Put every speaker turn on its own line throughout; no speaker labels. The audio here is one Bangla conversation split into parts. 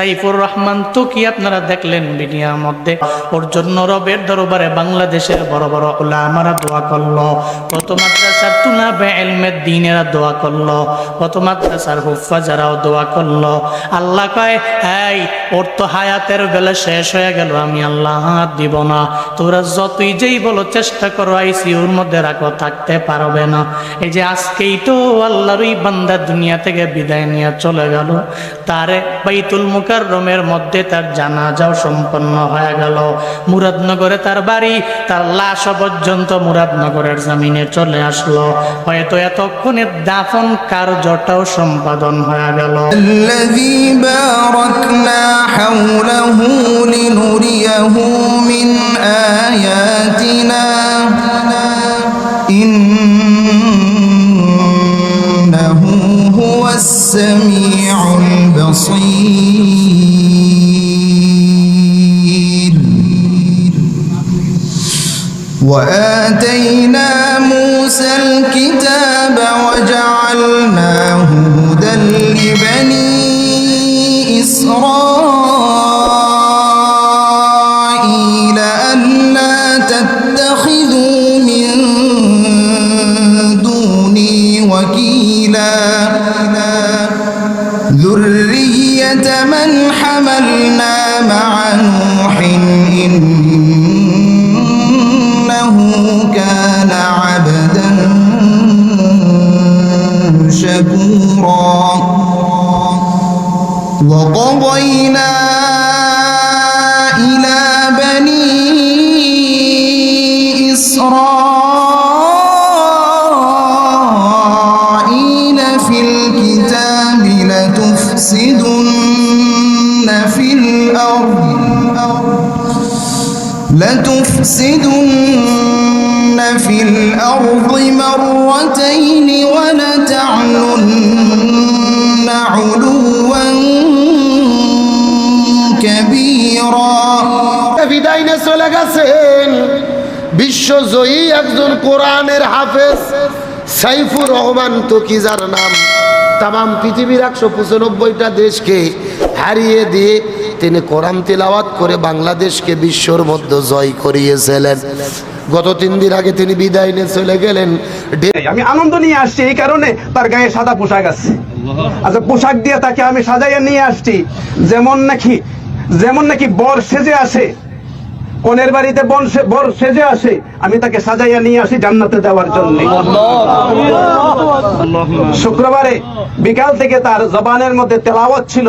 সাইফুর রহমান তো কি আপনারা দেখলেন মিডিয়ার মধ্যে? ওর জন্য রবের দরবারে বাংলাদেশের বড় বড় ওলামারা দোয়া করল। কত মাদ্রাসার তুনাবে এলমের দিনেরা দোয়া করল। কত মাদ্রাসার হুফা যারাও দোয়া করল। আল্লাহ কয়, এই, ওর তো হায়াতের বেলা শেষ হয়ে গেল, আমি আল্লাহ দিব না। তোরা যতই যেই বলো চেষ্টা করো আইসিউর মধ্যে রাখো, থাকতে পারবে না। এই যে আজকেই তো আল্লাহর ওই বান্দা দুনিয়া থেকে বিদায় নিয়ে চলে গেল। তারে বাইতুল মুকাররমের মধ্যে তার জানাজাও সম্পন্ন হয়ে গেল মুরাদনগরে তার বাড়ি তার লাশ পর্যন্ত মুরাদনগরের জামিনে চলে আসলো হয়তো এতক্ষণে দাফন কার্যটাও সম্পাদন হয়ে গেল
الذي باركنا حوله لنريه من آياتنا وآتينا موسى الكتاب وجعلناه هدى لبني إسرائيل. وقضينا إلى بني إسرائيل في الكتاب لتفسدن في الأرض لتفسدن في الأرض مرتين ولتعلن علوا
চলে গেছেন। বিশ্বজয়ী একজন কোরআনের হাফেজ, সাইফুর রহমান তকিজার নাম? তাম পৃথিবীর একশো পঁচানব্বইটা দেশকে হারিয়ে দিয়ে তিনি কোরআন তিলাওয়াত করে বাংলাদেশকে বিশ্বর মধ্যে জয় করিয়েছিলেন। গত তিন দিন আগে তিনি বিদায় নিয়ে চলে গেলেন।
আমি আনন্দ নিয়ে আসছি, এই কারণে তার গায়ে সাদা পোশাক আছে। আচ্ছা পোশাক দিয়ে তাকে আমি সাজাইয়া নিয়ে আসছি। যেমন নাকি যেমন নাকি বর সেজে আসে কনের বাড়িতে বর সেজে আসে। আমি তাকে সাজাইয়া নিয়ে আসি জান্নাতে দেওয়ার জন্য। শুক্রবারে বিকাল থেকে তার জবানের মধ্যে তেলাওয়াত ছিল।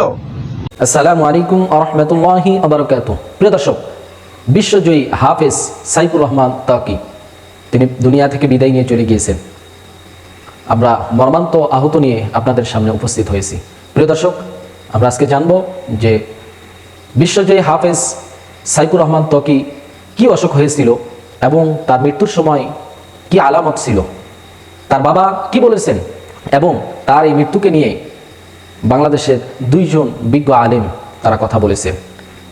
আসসালামু আলাইকুম আরহামতুল্লাহি আবরকাত প্রিয় দর্শক, বিশ্বজয়ী হাফেজ সাইফুর রহমান তাকি, তিনি দুনিয়া থেকে বিদায় নিয়ে চলে গিয়েছেন। আমরা মর্মান্ত আহত নিয়ে আপনাদের সামনে উপস্থিত হয়েছি। প্রিয় দর্শক, আমরা আজকে জানব যে বিশ্বজয়ী হাফেজ সাইফুর রহমান তকি কি অসুখ হয়েছিল এবং তার মৃত্যুর সময় কি আলামত ছিল? তার বাবা কি বলেছেন এবং তার এই মৃত্যুকে নিয়ে বাংলাদেশের দুইজন বিজ্ঞ আলেম তারা কথা বলেছেন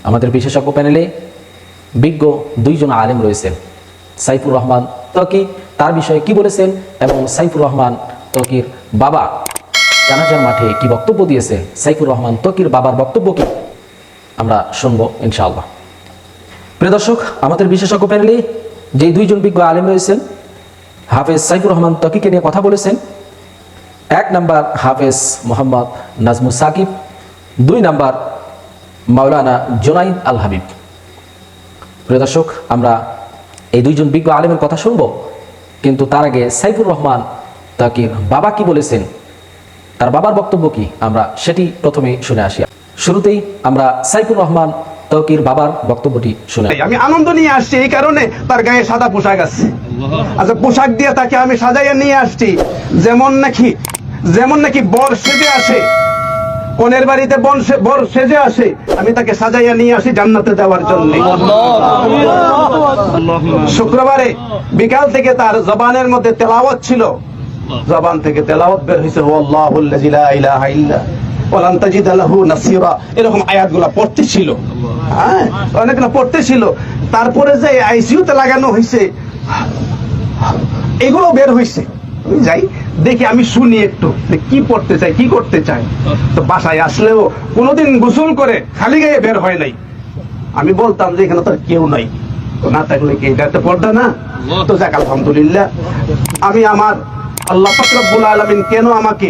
আমাদের বিশেষজ্ঞ প্যানেলে বিজ্ঞ দুইজন আলেম রয়েছেন সাইফুর রহমান তকি তার বিষয়ে কি বলেছেন এবং সাইফুর রহমান তকির বাবা জানাজার মাঠে কি বক্তব্য দিয়েছেন সাইফুর রহমান তকির বাবার বক্তব্য কি? আমরা শুনব, ইনশাআল্লাহ। প্রিয় দর্শক, আমাদের বিশেষজ্ঞ প্যানেলে যেই দুইজন বিজ্ঞ আলেম রয়েছেন, হাফেজ সাইফুর রহমান তকিকে নিয়ে কথা বলেছেন। এক নাম্বার হাফেজ মোহাম্মদ নাজমুল সাকিব, দুই নাম্বার মাওলানা জোনাইদ আল হাবিব। প্রিয় দর্শক, আমরা এই দুইজন বিজ্ঞ আলেমের কথা শুনব, কিন্তু তার আগে সাইফুর রহমান তাকির বাবা কি বলেছেন, তার বাবার বক্তব্য কি, আমরা সেটি প্রথমে শুনে আসি। শুরুতেই আমরা সাইফুর রহমান তকির বাবার বক্তব্যটি শুনে
আমি আনন্দ নিয়ে আসছি, এই কারণে তার গায়ে সাদা পোশাক আছে। আচ্ছা পোশাক দিয়ে তাকে আমি সাজাইয়া নিয়ে আসছি। যেমন নাকি যেমন নাকি বর সেজে আসে, কনের বাড়িতে বন বর সেজে আসে, আমি তাকে সাজাইয়া নিয়ে আসি জান্নাতে দেওয়ার জন্য। শুক্রবারে বিকাল থেকে তার জবানের মধ্যে তেলাওয়াত ছিল। জবান থেকে তেলাওয়াত বের হয়েছে হু আল্লাহুল্লাযী ইলাহা ইল্লা এরকম আয়াতগুলো পড়তে ছিল। হ্যাঁ অনেকগুলো পড়তে ছিল। তারপরে যে আইসিইউতে লাগানো হয়েছে এগুলো বের হয়েছে যাই দেখি আমি শুনি একটু কি পড়তে চাই কি করতে চাই। তো বাসায় আসলেও কোনোদিন গোসল করে খালি গায়ে বের হয় নাই। আমি বলতাম যে এখানে তো আর কেউ নাই। না থাকলে কি এটা একটা পর্দা না? তো যাক আলহামদুলিল্লাহ। আমি আমার আল্লাহ ফাকরাবুল আলমিন কেন আমাকে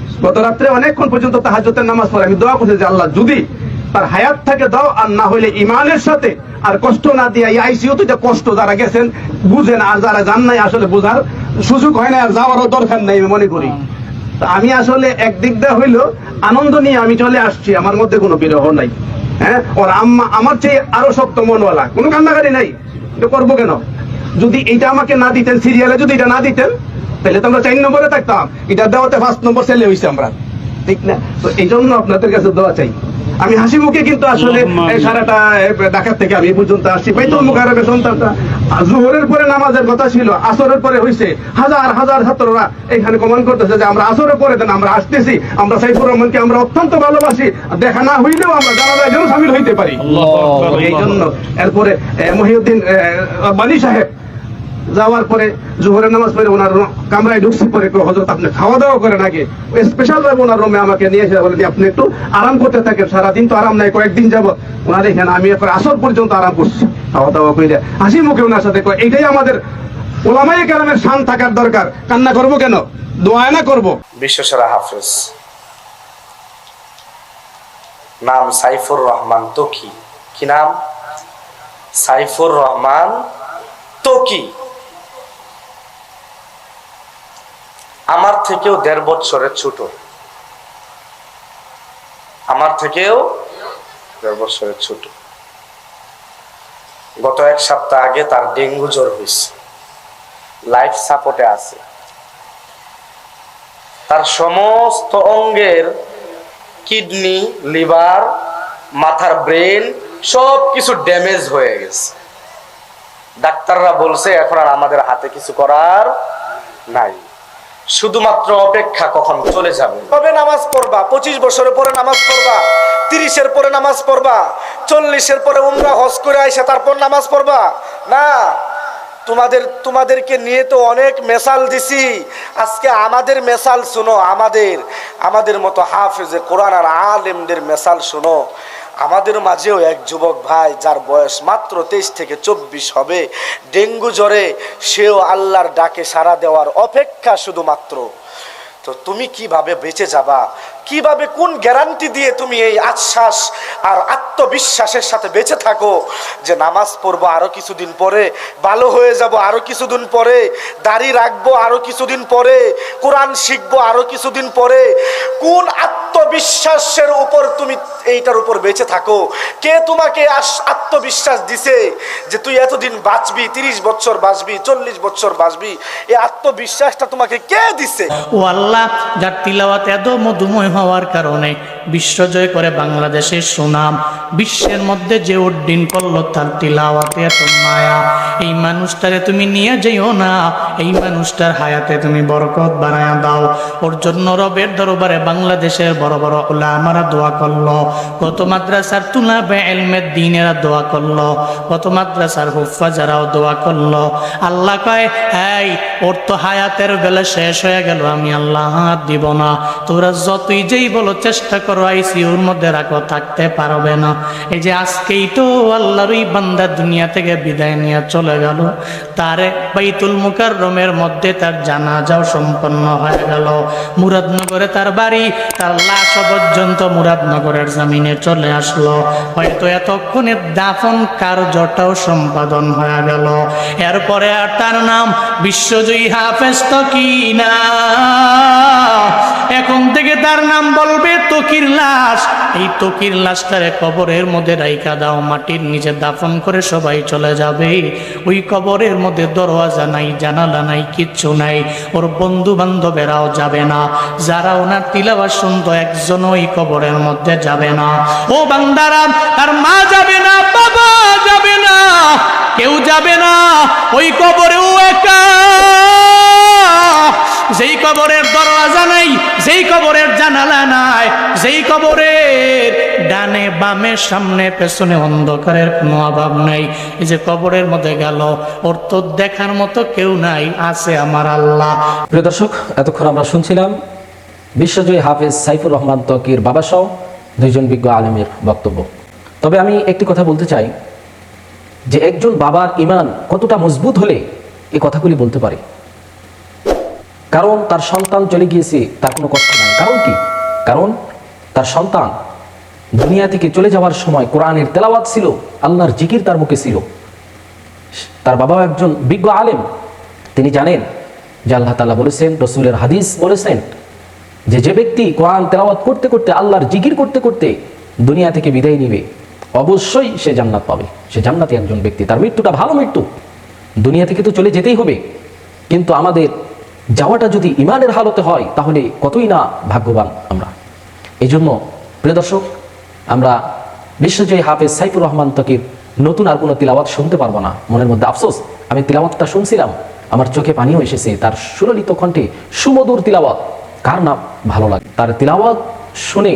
গত রাত্রে অনেকক্ষণ পর্যন্ত তাহাজ্জুদের নামাজ পড়ে। আমি দোয়া করছি যে আল্লাহ যদি তার হায়াত থাকে দাও, আর না হইলে ইমানের সাথে আর কষ্ট না দিয়ে এই আইসিইউ তো কষ্ট যারা গেছেন বুঝেন আর যারা জান নাই আসলে বোঝার সুযোগ হয় না আর যাওয়ারও দরকার নাই, আমি মনে করি। আমি আসলে একদিক দিয়ে হইল আনন্দ নিয়ে আমি চলে আসছি, আমার মধ্যে কোনো বিরহ নাই। হ্যাঁ? ওর আম্মা আমার চেয়ে আরও শক্ত মনওয়ালা, কোনো কান্নাকারি নাই। করব কেন? যদি এটা আমাকে না দিতেন সিরিয়ালে যদি এটা না দিতেন তাহলে তো আমরা চার নম্বরে থাকতাম। এটা দেওয়াতে ফার্স্ট নম্বর ছেলে হয়েছে আমরা। ঠিক না? তো এই জন্য আপনাদের কাছে দোয়া চাই। আমি হাসি মুখে কিন্তু আসলে এই সারাটা ঢাকার থেকে আমি পর্যন্ত আসছি। বাইতুল মুখারবের সন্তানটা জোহরের পরে নামাজের কথা ছিল আসরের পরে হয়েছে হাজার হাজার ছাত্ররা এখানে কমান করতেছে যে আমরা আসরের পরে দেন আমরা আসতেছি। আমরা সাইফুর রহমানকে আমরা অত্যন্ত ভালোবাসি। দেখা না হইলেও আমরা জানাজায় যেন সামিল হইতে পারি। এই জন্য এরপরে মহিউদ্দিন বানি সাহেব যাওয়ার পরে জোহরের নামাজ পড়ে ওনার কামরায় ঢুকছি পরে হজরত আপনি খাওয়া দাওয়া করেন আগে। স্পেশাল ভাবে ওনার রুমে আমাকে নিয়ে এসে বলেন যে আপনি একটু আরাম করতে থাকেন সারাদিন তো আরাম নাই কয়েকদিন যাব ওনার এখানে আমি এখন আসর পর্যন্ত আরাম করছি খাওয়া দাওয়া করে হাসি মুখে ওনার সাথে কয়, এইটাই আমাদের ওলামাই কালামের শান থাকার দরকার। কান্না করব কেন? দোয়া না করব?
বিশ্বসেরা হাফেজ। নাম সাইফুর রহমান তো কি নাম? সাইফুর রহমান তোকি। আমার থেকেও দেড় বছরের ছোট। আমার থেকেও দেড় বছরের ছোট। গত এক সপ্তাহ আগে তার ডেঙ্গু জ্বর হয়েছে। লাইফ সাপোর্টে আছে। তার সমস্ত অঙ্গের কিডনি, লিভার, মাথার ব্রেন সব কিছু ড্যামেজ হয়ে গেছে। ডাক্তাররা বলছে, এখন আর আমাদের হাতে কিছু করার নাই। শুধুমাত্র অপেক্ষা কখন চলে যাবে?
কবে নামাজ পড়বা, পঁচিশ বছরের পরে নামাজ পড়বা, তিরিশের পরে নামাজ পড়বা, চল্লিশের পরে উমরা, হজ করে আইসা তারপর নামাজ পড়বা? না, তোমাদের, তোমাদেরকে নিয়ে তো অনেক মেসাল দিছি। আজকে আমাদের মেসাল শুনো, আমাদের আমাদের মতো হাফেজে কোরআন আর আলেমদের মেসাল শুনো। আমাদের মাঝেও এক যুবক ভাই, যার বয়স মাত্র তেইশ থেকে চব্বিশ হবে, ডেঙ্গু জ্বরে সেও আল্লাহর ডাকে সাড়া দেওয়ার অপেক্ষা শুধুমাত্র। তো তুমি কীভাবে বেঁচে যাবা? কীভাবে কোন গ্যারান্টি দিয়ে তুমি এই আশ্বাস আর আত্মবিশ্বাসের সাথে বেঁচে থাকো? যে নামাজ পড়ব আরও কিছুদিন পরে, ভালো হয়ে যাব আরও কিছুদিন পরে, দাড়ি রাখব আরও কিছুদিন পরে, কোরআন শিখব আরও কিছুদিন পরে, কোন আত্মবিশ্বাসের উপর তুমি এইটার উপর বেঁচে থাকো? কে তোমাকে আত্মবিশ্বাস দিছে যে তুই এতদিন বাঁচবি, তিরিশ বছর বাঁচবি, চল্লিশ বছর বাঁচবি? এই আত্মবিশ্বাসটা তোমাকে কে দিছে?
ও আল্লাহ, যার তিলাওয়াত এত মধুময় হওয়ার কারণে বিশ্বজয় করে বাংলাদেশের সুনাম, বিশ্বের মধ্যে যে উড্ডিন করল তার তিলাওয়াতে এত মায়া। এই মানুষটারে তুমি নিয়ে যেও না, এই মানুষটার হায়াতে তুমি বরকত বানায় দাও। ওর জন্য রবের দরবারে বাংলাদেশের বড় বড় ওলামারা দোয়া করল। কত মাদ্রাসার তুলাবে এলমের দিনেরা দোয়া করল। কত মাদ্রাসার হুফা যারাও দোয়া করল। আল্লাহ কয়, এই, ওর তো হায়াতের বেলা শেষ হয়ে গেল, আমি আল্লাহ দিব না। তোরা যতই যেই বলো চেষ্টা করো আইসিউর মধ্যে রাখো থাকতে পারবে না। এই যে আজকেই তো আল্লাহর ওই বান্দা দুনিয়া থেকে বিদায় নিয়ে চলে গেল। তারে বাইতুল মুকাররমের মধ্যে তার জানাজাও সম্পন্ন হয়ে গেল। মুরাদনগরে তার বাড়ি, তার লাশ পর্যন্ত মুরাদনগরের জামিনে চলে আসলো। হয়তো এতক্ষণে দাফন কার্যটাও সম্পাদন হয়ে গেল। এরপরে আর তার নাম বিশ্বজয়ী হাফেজ তকি না এখন থেকে তার নাম বলবে তকি তকির লাশ। এই তকির লাশটারে কবরের মধ্যে রাইকা দাও, মাটির নিচে দাফন করে সবাই চলে যাবে। ওই কবরের মধ্যে দরওয়াজা নাই, জানালা নাই, কিচ্ছু নাই। ওর বন্ধু বান্ধবেরাও যাবে না। যারা ওনার তিলাবা শুনতো একজন ওই কবরের মধ্যে যাবে না। ও বান্দারা, তার মা যাবে না, বাবা যাবে না, কেউ যাবে না। ওই কবরেও একা। যেই কবরের দরওয়াজা নাই, যেই কবরের জানালা নাই যেই কবরের ডানে, বামে, সামনে, পেছনে অন্ধকারের কোনো অভাব নাই। এই যে কবরের মধ্যে গেল, ওর তো দেখার মতো কেউ নাই, আছে আমার আল্লাহ।
প্রিয় দর্শক, এতক্ষণ আমরা শুনছিলাম বিশ্বজয়ী হাফেজ সাইফুর রহমান তকির বাবা সহ দুইজন বিজ্ঞ আলমের বক্তব্য। তবে আমি একটি কথা বলতে চাই, যে একজন বাবার ইমান কতটা মজবুত হলে এই কথাগুলি বলতে পারে? কারণ তার সন্তান চলে গিয়েছে, তার কোনো কষ্ট নাই। কারণ কি? কারণ তার সন্তান। দুনিয়া থেকে চলে যাওয়ার সময় কোরআনের তেলাওয়াত ছিল, আল্লাহর জিকির তার মুখে ছিল। তার বাবাও একজন বিজ্ঞ আলেম। তিনি জানেন যে আল্লাহ তালা বলেছেন, রসুলের হাদিস বলেছেন যে যে ব্যক্তি কোরআন তেলাওয়াত করতে করতে আল্লাহর জিকির করতে করতে দুনিয়া থেকে বিদায় নিবে, অবশ্যই সে জান্নাত পাবে। সে জান্নাতি একজন ব্যক্তি। তার মৃত্যুটা ভালো মৃত্যু। দুনিয়া থেকে তো চলে যেতেই হবে। কিন্তু আমাদের যাওয়াটা যদি ইমানের হালতে হয়, তাহলে কতই না ভাগ্যবান আমরা। এই জন্য প্রিয় দর্শক, আমরা বিশ্বজয়ী হাফেজ সাইফুর রহমান তকির নতুন আর কোনো তিলাওয়াত শুনতে পারব না। মনের মধ্যে আফসোস, আমি তিলাওয়াতটা শুনছিলাম। আমার চোখে পানিও এসেছে। তার সুললিত কণ্ঠে সুমধুর তিলাওয়াত। কার না ভালো লাগে? তার তিলাওয়াত শুনে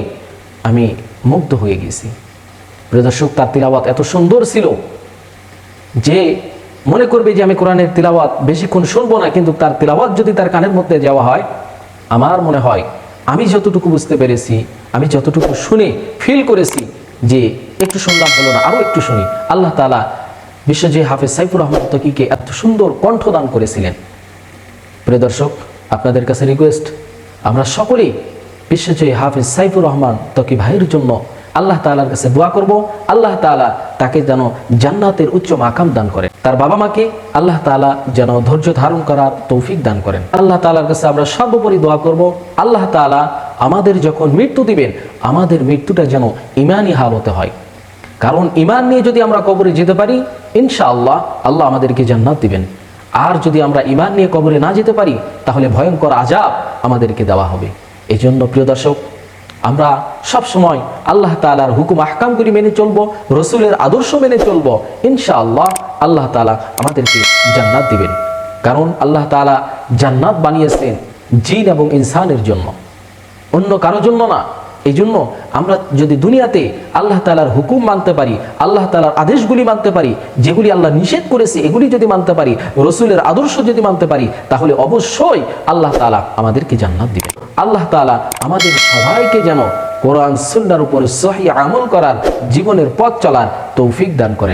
আমি মুগ্ধ হয়ে গেছি। প্রিয় দর্শক, তার তিলাওয়াত এত সুন্দর ছিল যে মনে করবে যে আমি কোরআনের তিলাওয়াত বেশিক্ষণ শুনব না, কিন্তু তার তিলাওয়াত যদি তার কানের মধ্যে যাওয়া হয়, আমার মনে হয় আমি যতটুকু বুঝতে পেরেছি, আমি যতটুকু শুনে ফিল করেছি যে একটু শুনলাম হলো না আরও একটু শুনি। আল্লাহ তালা বিশ্বজয় হাফেজ সাইফুর রহমান তকিকে এত সুন্দর কণ্ঠদান করেছিলেন। প্রিয় দর্শক, আপনাদের কাছে রিকোয়েস্ট আমরা সকলেই বিশ্বজয়ী হাফিজ সাইফুর রহমান তকি ভাইয়ের জন্য আল্লাহ তাআলার কাছে দোয়া করব। আল্লাহ তাআলা তাকে যেন জান্নাতের উচ্চ মাকাম দান করেন তার বাবা মাকে আল্লাহ তাআলা যেন ধৈর্য ধারণ করার তৌফিক দান করেন। আল্লাহ তাআলার কাছে আমরা সর্বোপরি দোয়া করব, আল্লাহ তাআলা আমাদের যখন মৃত্যু দিবেন, আমাদের মৃত্যুটা যেন ইমানি হালতে হয়। কারণ ইমান নিয়ে যদি আমরা কবরে যেতে পারি, ইনশাআল্লাহ আল্লাহ আমাদেরকে জান্নাত দিবেন। আর যদি আমরা ইমান নিয়ে কবরে না যেতে পারি, তাহলে ভয়ঙ্কর আজাব আমাদেরকে দেওয়া হবে। এই জন্য প্রিয় দর্শক আমরা সব সময় আল্লাহ তালার হুকুম আহকামগুলি মেনে চলবো, রসুলের আদর্শ মেনে চলবো, ইনশাআল্লাহ আল্লাহ তালা আমাদেরকে জান্নাত দিবেন। কারণ আল্লাহ তালা জান্নাত বানিয়েছেন জিন এবং ইনসানের জন্য। অন্য কারোর জন্য না। এই জন্য আমরা যদি দুনিয়াতে আল্লাহ তালার হুকুম মানতে পারি, আল্লাহ তালার আদেশগুলি মানতে পারি, যেগুলি আল্লাহ নিষেধ করেছে এগুলি যদি মানতে পারি, রসুলের আদর্শ যদি মানতে পারি, তাহলে অবশ্যই আল্লাহ তালা আমাদেরকে জান্নাত দিবে আল্লাহ তালা আমাদের সবাইকে যেন কোরআন, সুন্নার উপর সহি আমল করার, জীবনের পথ চলার তৌফিক দান করেন।